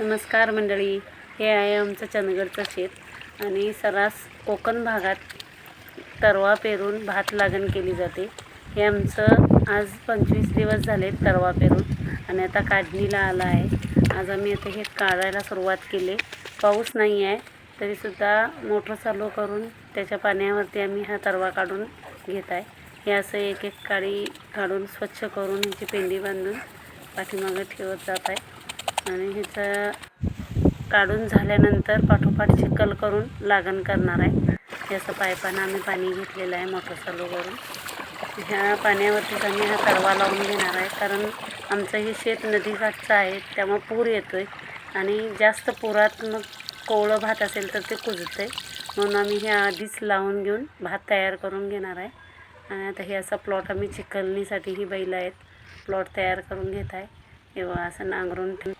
नमस्कार मंडळी. हे आहे आमचं चंदगडचं शेत आणि सर्रास कोकण भागात तरवा पेरून भात लागण केली जाते. हे आमचं आज पंचवीस दिवस झाले तरवा पेरून आणि आता काढणीला आला आहे. आज आम्ही आता हे काढायला सुरुवात केली. पाऊस नाही आहे तरीसुद्धा मोटर चालू करून त्याच्या पाण्यावरती आम्ही हा तरवा काढून घेत आहे. हे असं एक एक काळी काढून स्वच्छ करून ह्याची पेंडी बांधून पाठीमागं ठेवत जात आहे. आणि ह्याचं काढून झाल्यानंतर पाठोपाठ चिखल करून लागण करणार आहे. याचं पायपानं आम्ही पाणी घेतलेलं आहे मोटर चालू करून ह्या पाण्यावरतीच आम्ही हा तरवा लावून घेणार आहे. कारण आमचं हे शेत नदीकाठचं आहे त्यामुळे पूर येतो आहे आणि जास्त पुरात मग कोवळं भात असेल तर ते कुजतं आहे म्हणून आम्ही हे आधीच लावून घेऊन भात तयार करून घेणार आहे. आणि आता हे असा प्लॉट आम्ही चिखलणीसाठी ही बैल आहेत प्लॉट तयार करून घेत आहे. किंवा असं नांगरून ठेवून